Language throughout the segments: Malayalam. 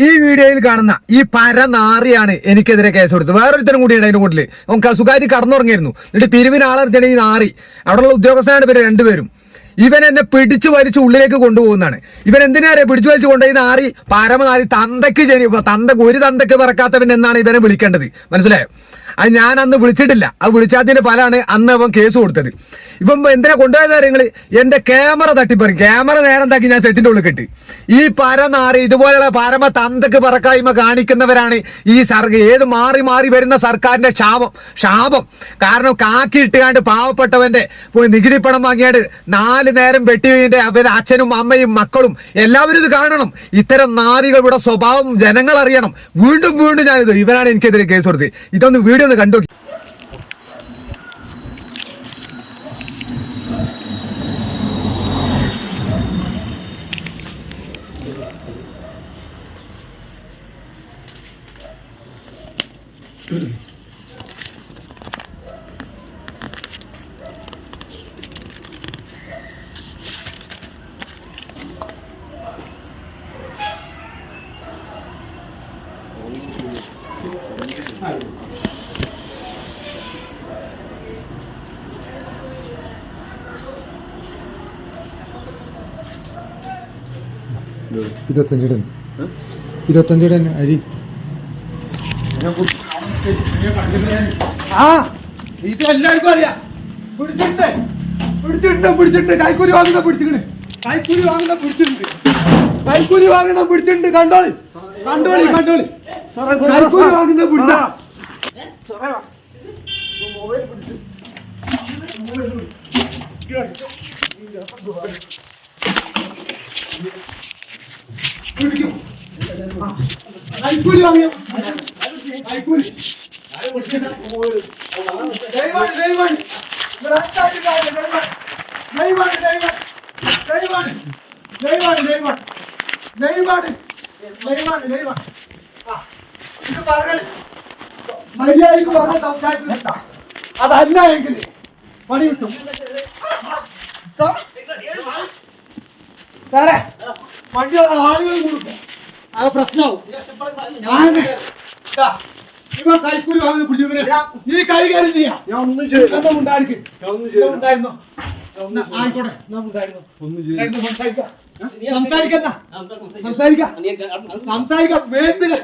ഈ വീഡിയോയിൽ കാണുന്ന ഈ പരനാറിയാണ് എനിക്കെതിരെ കേസ് കൊടുത്തത്. വേറൊരുത്തരും ഉണ്ട് അതിന്റെ കൂട്ടിൽ. നമുക്ക് സുഖമായിട്ട് കടന്നുറങ്ങിയിരുന്നു. എന്നിട്ട് പിരിവിനാളെ ആളെടുത്താണ് ഈ നാറി. അവിടെയുള്ള ഉദ്യോഗസ്ഥനാണ് ഇവർ രണ്ടുപേരും. ഇവൻ എന്നെ പിടിച്ചു വലിച്ച് ഉള്ളിലേക്ക് കൊണ്ടുപോകുന്നതാണ്. ഇവൻ എന്തിനാ അറിയാം പിടിച്ചു വലിച്ചു കൊണ്ടുപോയി? നാറി പരമനാരി തന്തക്ക് ജനി തന്ത ഒരു തന്തക്ക് പിറക്കാത്തവൻ എന്നാണ് ഇവനെ വിളിക്കേണ്ടത്. മനസ്സിലായോ? അത് ഞാൻ അന്ന് വിളിച്ചിട്ടില്ല. അത് വിളിച്ചാത്തതിന്റെ ഫലമാണ് അന്ന് അവൻ കേസ് കൊടുത്തത്. ഇവൻ എന്തിനാ കൊണ്ടുപോയത് കാര്യങ്ങൾ എന്റെ ക്യാമറ തട്ടിപ്പറി. ക്യാമറ നേരം താക്കി ഞാൻ സെറ്റിന്റെ ഉള്ളിൽ കിട്ടി ഈ പരനാറി ഇതുപോലെയുള്ള പരമ തന്തക്ക് പറക്കായ്മ കാണിക്കുന്നവരാണ് ഈ സർ ഏത് മാറി മാറി വരുന്ന സർക്കാരിന്റെ ക്ഷാപം ക്ഷാപം കാരണം കാക്കി ഇട്ടുകാണ്ട് പാവപ്പെട്ടവന്റെ നികുതി പണം വാങ്ങിയാണ്ട് നാല് നേരം വെട്ടിവിന്റെ അവരുടെ അച്ഛനും അമ്മയും മക്കളും എല്ലാവരും ഇത് കാണണം. ഇത്തരം നാരികളുടെ സ്വഭാവം ജനങ്ങൾ അറിയണം. വീണ്ടും വീണ്ടും ഞാനിത് ഇവരാണ് എനിക്കെതിരെ കേസ് കൊടുത്തത്. ഇതൊന്ന് വീഡിയോ ഒന്ന് കണ്ടു ഇരുപത്തഞ്ചിട ടൺ അരി. ആ! ഇത് എല്ലാവർക്കും അറിയാം. പിടിച്ചിട്ട്. പിടിച്ചിട്ടുണ്ട് പിടിച്ചിട്ടുണ്ട് കൈക്കൂലി വാങ്ങുന്ന പിടിച്ചിട്ടുണ്ട് കൈക്കൂലി വാങ്ങുന്ന പിടിച്ചിട്ടുണ്ട്. കൈക്കൂലി വാങ്ങുന്ന പിടിച്ചിട്ടുണ്ട്. കണ്ടോളി. കണ്ടോളി കണ്ടോളി. കൈക്കൂലി വാങ്ങുന്ന പിടിച്ച. മൊബൈൽ പിടിച്ചു. മൊബൈൽ കൈക്കൂലി ദയവാണ് ഇവിടെ ആൾക്കാര് കാര്യം ദയവാണ് ദയവാണ് ദയവാണ് ദയവാണ് ദയവാണ് ദയവാണ് ദയവാണ് ദയവാണ് ആ ഇത് പറഞ്ഞത് മര്യാദയ്ക്ക് പറഞ്ഞ സംസാരിക്കുന്നില്ല അതല്ല എങ്കിൽ പണി കിട്ടും. സാറേ നീ ഞാൻ ഒന്നും സംസാരിക്കാം? സംസാരിക്കാം. സംസാരിക്കാം. വേണ്ടില്ല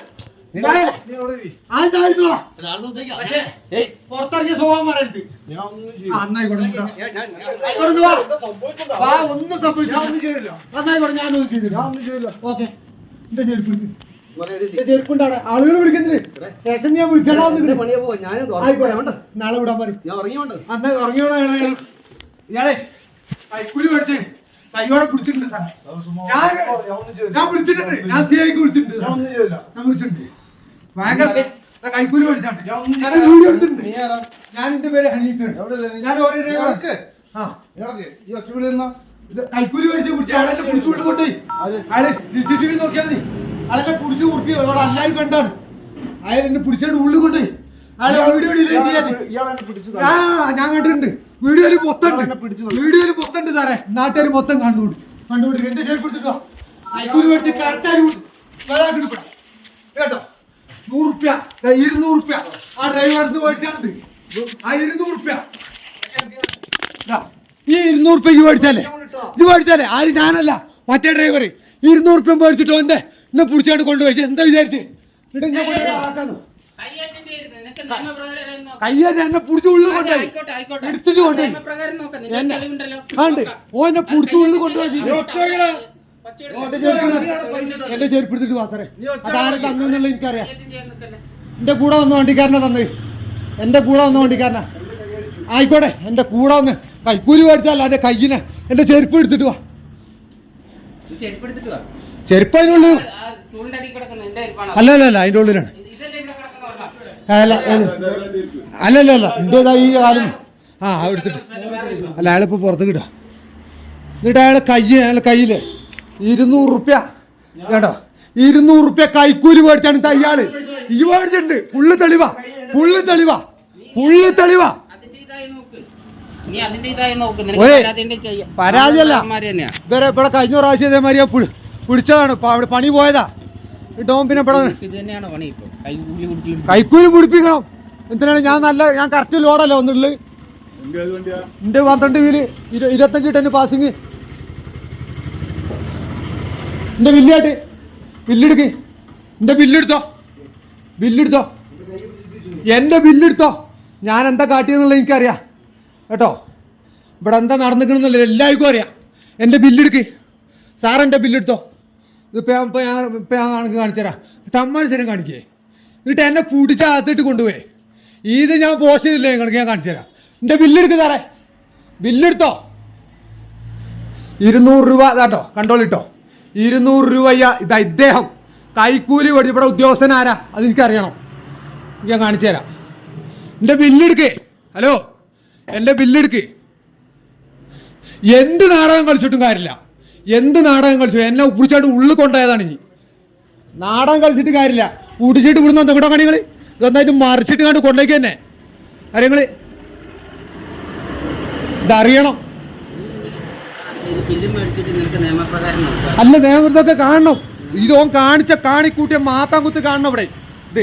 പുറത്തിറങ്ങിയ സ്വഭാവം പറയരുത്. ഒന്നും സംഭവിച്ചില്ല. നന്നായിക്കോട്ടെ ഞാനൊന്നും ചെയ്തില്ല. ഓക്കെ. എന്റെ ചെരുപ്പ് ചെരുപ്പുണ്ടാണ് ആളുകൾ വിളിക്കുന്നില്ലേ? ശേഷം ഞാൻ വിളിച്ചാലോ നാളെ വിടാൻ പറയും. അന്ന് ഉറങ്ങിയോണോ ഇയാളെ കൈക്കൂലി മേടിച്ചേ കയ്യോടെ പിടിച്ചിട്ടുണ്ട് സാറേ. ഞാൻ ഞാൻ വിളിച്ചിട്ടുണ്ട്. ഞാൻ സിഐക്ക് വിളിച്ചിട്ടുണ്ട് ഞാൻ വിളിച്ചിട്ടുണ്ട്. കൈക്കൂലി മേടിച്ചാണ് ഞാൻ എന്റെ പേര് ഹനീഫാണ് ഞാൻ ഓരോ കൈക്കൂലി മേടിച്ച് കുടിച്ച് അയാളെ പിടിച്ചു കൊണ്ട് കൊണ്ടേ അയാളെ സി സി ടി വി നോക്കിയാൽ മതി അയാളെ പിടിച്ച് കുട്ടി അവിടെ എല്ലാവരും കണ്ടാണ്. അയാൾ എന്നെ പിടിച്ചോണ്ട് ഉള്ളിൽ കൊണ്ടുപോയി. അയാളെ വീഡിയോ ആ ഞാൻ കണ്ടിട്ടുണ്ട്. വീഡിയോയിൽ മൊത്തമുണ്ട് വീഡിയോയിൽ മൊത്തമുണ്ട് സാറേ. നാട്ടുകാർ മൊത്തം കണ്ടുപിടി കണ്ടുപിടി എന്റെ ഷേപ്പ് പിടിച്ചിട്ടോ കൈക്കൂലി മേടിച്ച് കറക്റ്റായി കേട്ടോ? നൂറ് റുപ്യ ഇരുന്നൂറ് റുപ്യ ആ ഡ്രൈവറിന് മേടിച്ചാണ് ആ ഇരുന്നൂറ് റുപ്യ ഈ ഇരുന്നൂറ് റുപ്യ മേടിച്ചാലേ? ഇത് മേടിച്ചാലേ? ആര്? ഞാനല്ല. മറ്റേ ഡ്രൈവർ ഇരുന്നൂറ് റുപ്യ മേടിച്ചിട്ട് ഓന്റെ എന്നെ പിടിച്ചാണ്ട് കൊണ്ടുപോയി. എന്താ വിചാരിച്ചേ? കയ്യാൻ എന്നെ പിടിച്ച് ഉള്ളിൽ കൊണ്ടുപോയി. എടുത്തിട്ട് കൊണ്ടുപോയി. ഓനെ പിടിച്ച് ഉള്ളിൽ കൊണ്ടുപോയി. എന്റെ ചെരുപ്പ് എടുത്തിട്ട് വാ സാറേ. അതാരെ എനിക്കറിയാം. കയ്യേറ്റം ചെയ്യാൻ നിൽക്കല്ലേ. എന്റെ കൂടെ വന്ന വണ്ടിക്കാരനെ തന്നു. എന്റെ കൂടെ വന്ന വണ്ടിക്കാരനാ. ആയിക്കോട്ടെ എന്റെ കൂടെ വന്ന് കൈക്കൂലി മേടിച്ചല്ല അതെ കയ്യിനെ എന്റെ ചെരുപ്പ് എടുത്തിട്ട് വാ. ചെരുപ്പ് ചെരുപ്പാണോ? അല്ല അല്ല അല്ല അതിന്റെ ഉള്ളിലാണ്? അല്ല അല്ല അല്ല അല്ല ഈ കാലം ആ എടുത്തിട്ട്. അല്ല അയാളിപ്പോ പുറത്ത് കിട്ടുക. എന്നിട്ട് അയാളെ കയ്യ് അയാളെ കയ്യിൽ. ഇരുന്നൂറ് റുപ്യ. കേട്ടോ? ഇരുന്നൂറ് റുപ്യ കൈക്കൂലി മേടിച്ചാണ് ഇത് അയാൾ ഈ മേടിച്ചിട്ടുണ്ട്. ഫുള്ള് തെളിവാ. ഫുള്ള് തെളിവാ. ഫുള്ള് തെളിവാ. അതിന്റെ ഇതായി നോക്ക്. നീ അതിന്റെ ഇതായി നോക്ക്. നിനക്ക് പരാതിയുണ്ടെങ്കിൽ ചെയ്യാം. പരാതിയല്ല. ഇവരെ ഇവിടെ കഴിഞ്ഞ പ്രാവശ്യം ഇതേമാതിരി പിടിച്ചതാണ്. അവിടെ പണി പോയതാ. ഡോം പിന്നെ ഇവിടെ കൈക്കൂലി പിടിപ്പിക്കണം. എന്തിനാണ്? ഞാൻ നല്ല ഞാൻ കറക്റ്റ് ലോഡല്ല ഒന്നുള്ളത് എന്റെ പന്ത്രണ്ട് വീൽ ഇരു- ഇരുപത്തഞ്ച് ടെന്ന് പാസിങ്. എന്റെ ബില്ലായിട്ട് ബില്ലെടുക്ക് എന്റെ ബില്ലെടുത്തോ ബില്ലെടുത്തോ എന്റെ ബില്ലെടുത്തോ ഞാൻ എന്താ കാട്ടിയെന്നുള്ളത് എനിക്കറിയാം. കേട്ടോ? ഇവിടെ എന്താ നടന്നിക്കണെന്നുള്ളത് എല്ലാവർക്കും അറിയാം. എന്റെ ബില്ലെടുക്ക് സാർ എന്റെ ബില്ലെടുത്തോ ഇതിപ്പോൾ ഇപ്പോൾ ഞാൻ ഇപ്പൊ ഞാൻ കണക്ക് കാണിച്ചു തരാം. തമ്മാനിച്ചരം കാണിക്കേ. എന്നിട്ട് എന്നെ പിടിച്ച് അകത്തിട്ട് കൊണ്ടുപോയി. ഇത് ഞാൻ പോസ്റ്റ് ചെയ്തില്ലേ കണക്ക് ഞാൻ കാണിച്ചു തരാം. എന്റെ ബില്ലെടുക്ക് സാറേ. ബില്ലെടുത്തോ ഇരുന്നൂറ് രൂപ കേട്ടോ കണ്ടോളിട്ടോ. ഇരുന്നൂറ് രൂപയ്യ. ഇതാ ഇദ്ദേഹം. കൈക്കൂലി മേടിച്ച് ഇവിടെ ഉദ്യോഗസ്ഥൻ ആരാ? അത് എനിക്കറിയണം. ഞാൻ കാണിച്ചു തരാം. എന്റെ ബില്ലെടുക്കേ ഹലോ എന്റെ ബില്ലെടുക്ക് എന്ത് നാടകം കളിച്ചിട്ടും കാര്യമില്ല. എന്ത് നാടകം കളിച്ചു? എന്നെ പിടിച്ചായിട്ട് ഉള്ളിൽ കൊണ്ടായതാണ് ഇനി. നാടകം കളിച്ചിട്ട് കാര്യമില്ല. പിടിച്ചിട്ട് ഇവിടുന്ന് എന്തെങ്കിലും കണികൾ ഇതൊന്നായിട്ട് മറിച്ചിട്ട് കണ്ട് കൊണ്ടേക്ക് തന്നെ. കാര്യങ്ങൾ ഇതറിയണം ഇത് ബില്ലും മേടിച്ചിട്ട് നിനക്ക് നിയമപ്രകാരം നോക്കാം അല്ല നിയമവിരുദ്ധമൊക്കെ കാണണം. ഇതോ കാണിച്ച കാണിക്കൂട്ടിയ മാത്താൻ കാണണം ഇവിടെ. ഇത്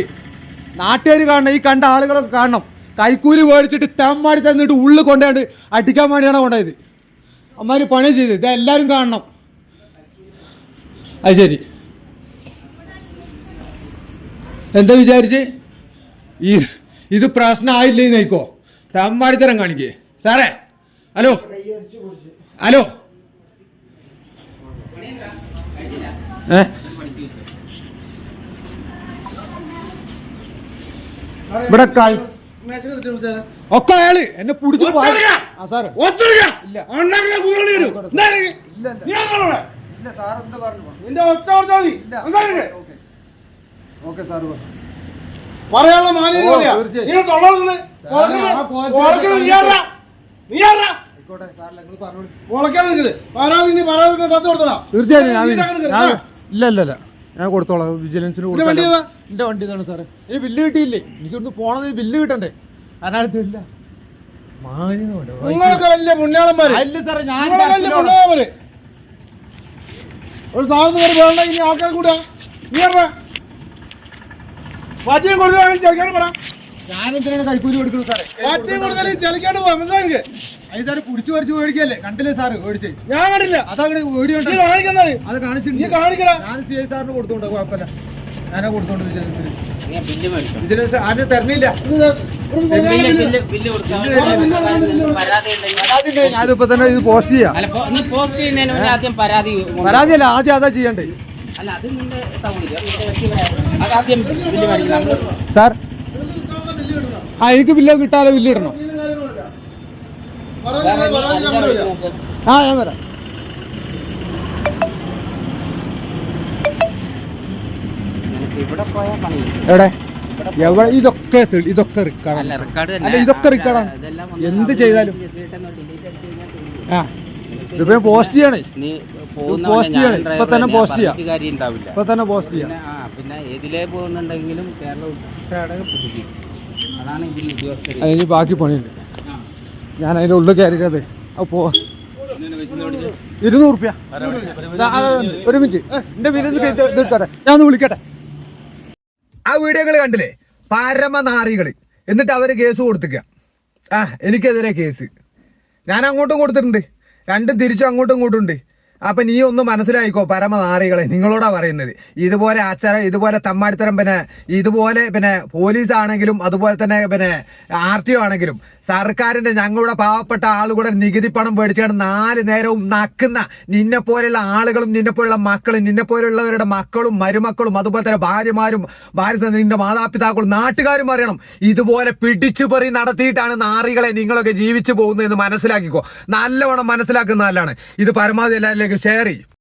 നാട്ടുകാർ കാണണം ഈ കണ്ട ആളുകളൊക്കെ കാണണം. കൈക്കൂലി മേടിച്ചിട്ട് തെമ്മാടി തന്നിട്ട് ഉള്ളിൽ കൊണ്ടാണ്ട് അടിക്കാൻ വേണ്ടിയാണ് കൊണ്ടായത്. അമ്മാര് പണി ചെയ്ത് ഇത് എല്ലാവരും കാണണം. അത് ശരി. എന്താ വിചാരിച്ച്? ഈ ഇത് പ്രശ്നമായില്ലേ നയിക്കോ തെമ്മാടിത്തരം കാണിക്കേ. സാറേ ഹലോ. ഹലോ. ഏ? ഇവിടെ കളി ഒക്കെ അയാൾ എന്നെ പിടിച്ചു ആ സാറ്. ഇല്ല. ഇല്ല സാർ എന്താ പറഞ്ഞു? ഓക്കെ സാർ പറയാനുള്ള മാന്യത ഓ, പറയാ. തീർച്ചയായും. നീ തൊള്ളാർന്ന് സാറേ, ആ പോലീസ് ഉളക്കുന്നത് നീ ആരാ? നീ ആരാ? ആയിക്കോട്ടെ സാർ നിങ്ങൾ പറഞ്ഞോളൂ ഉളക്കാൻ നിൽക്കുന്നത്. പരാതി നീ പരാതി സത്യം കൊടുത്തടാ. തീർച്ചയായും ഞാൻ നീ ഇതാ ഞാൻ ഇല്ല ഇല്ല ഇല്ല ഞാൻ കൊടുത്തോളാം വിജിലൻസിന് വണ്ടി ഏതാ? എന്റെ വണ്ടി ഇതാണ് സാറേ ഈ ബില്ല് കിട്ടിയില്ലേ എനിക്കൊന്ന് പോണത് ബില്ല് കിട്ടണ്ടേ അതിനകത്ത് ഇല്ല നിങ്ങളൊക്കെ വലിയ പുണ്യാളന്മാര് വലിയ പുണ്യാളന്മാര് ഒരു സാധനം കയറി വേണ്ടെങ്കിൽ ഇനി ആൾക്കാർ കൂടാ നീ? വാറ്റിയും കൊടുക്കുകയാണെങ്കിൽ ചെറുക്കാണ്ട് പറ ഞാനെന്തിനാണ് കൈക്കൂലി കൊടുക്കുന്നത് സാറേ? വാറ്റിയും കൊടുക്കുകയാണെങ്കിൽ ചെറുക്കാണ്ട് പോവാ. മനസ്സിലായി അത് സാറ് പിടിച്ചു പറിച്ച് മേടിക്കല്ലേ? കണ്ടില്ലേ സാറ്? മേടിച്ചേ. ഞാൻ കണ്ടില്ല അതങ്ങനെ കാണിക്കുന്നത്. അത് നീ കാണിക്കടാ. ഞാൻ സി ഐ സാറിന് കൊടുത്തോണ്ട് കുഴപ്പമില്ല. ഞാനാ കൊടുത്തോണ്ട് വിജിലൻസിന്. ഞാൻ ബില്ല് മേടിച്ചു? വിജിലൻസ് ആരും തരണില്ല. ബില്ല് ബില്ല് ബില്ല് കൊടുക്കാം പരാതി ഉണ്ടെങ്കിൽ ഞാനിപ്പോ തന്നെ ഇത് പോസ്റ്റ് ചെയ്യാം. അല്ല പോ- നീ പോസ്റ്റ് ചെയ്യുന്നതിന് മുന്നേ ആദ്യം പരാതി കൊണ്ട് പരാതിയല്ല ആദ്യം അതാ ചെയ്യണ്ടേ? അല്ല അത് നിന്റെ സൗകര്യം നിന്റെ വ്യക്തിപരമായ അത് ആദ്യം ബില്ല് മേടിക്കും. നമ്മൾ സാർ ആ എനിക്ക് ബില്ല് കിട്ടാതെ ബില്ല് ഇടണോ. ആ ഞാൻ വരാം. എവിടെ? എവിടെ? ഇതൊക്കെ ഇതൊക്കെ റിക്കാർഡ് അല്ല ഇതൊക്കെ റിക്കാർഡാണ് എന്ത് ചെയ്താലും. ആ. ഇതിപ്പോ പോസ്റ്റ് ചെയ്യണേ. പോസ്റ്റ് ചെയ്യണേ. ഇപ്പൊ തന്നെ പോസ്റ്റ് ചെയ്യാം. ഇപ്പൊ തന്നെ പോസ്റ്റ് ചെയ്യാം. പിന്നെ ഏതിലേ പോകുന്നുണ്ടെങ്കിലും കേരള ഉൾപ്പെടെ അതിന് ബാക്കി പണിയുണ്ട്. ഞാൻ അതിന്റെ ഉള്ളിൽ കയറിയത് അപ്പോ ഇരുന്നൂറ് റുപ്യ. ഒരു മിനിറ്റ്. എന്റെ ഞാൻ വിളിക്കട്ടെ? ആ വീഡിയോകൾ കണ്ടില്ലേ? പരമനാറികൾ എന്നിട്ട് അവർ കേസ് കൊടുത്തിക്ക. ആ എനിക്കെതിരെ കേസ്. ഞാൻ അങ്ങോട്ടും കൊടുത്തിട്ടുണ്ട്. രണ്ടും തിരിച്ചും അങ്ങോട്ടും ഇങ്ങോട്ടും ഉണ്ട്. അപ്പൊ നീ ഒന്ന് മനസ്സിലായിക്കോ പരമനാറികളെ നിങ്ങളോടാ പറയുന്നത്. ഇതുപോലെ ആച്ചാരം ഇതുപോലെ തമ്മാടിത്തരം പിന്നെ ഇതുപോലെ പിന്നെ പോലീസ് ആണെങ്കിലും അതുപോലെ തന്നെ പിന്നെ ആർ ടി ഒ ആണെങ്കിലും സർക്കാരിന്റെ ഞങ്ങളുടെ പാവപ്പെട്ട ആളുകളുടെ നികുതി പണം മേടിച്ചാണ് നാല് നേരവും നക്കുന്ന നിന്നെ പോലെയുള്ള ആളുകളും നിന്നെ പോലെയുള്ള മക്കളും നിന്നെ പോലെയുള്ളവരുടെ മക്കളും മരുമക്കളും അതുപോലെ തന്നെ ഭാര്യമാരും ഭാര്യ നിന്റെ മാതാപിതാക്കളും നാട്ടുകാരും അറിയണം. ഇതുപോലെ പിടിച്ചുപറി നടത്തിയിട്ടാണ് നാറികളെ നിങ്ങളൊക്കെ ജീവിച്ചു പോകുന്നതെന്ന് മനസ്സിലാക്കിക്കോ. നല്ലവണ്ണം മനസ്സിലാക്കുന്ന നല്ലതാണ് ഇത് പരമാവധി എല്ലാവരിലേക്കും ഷെയർ ചെയ്യും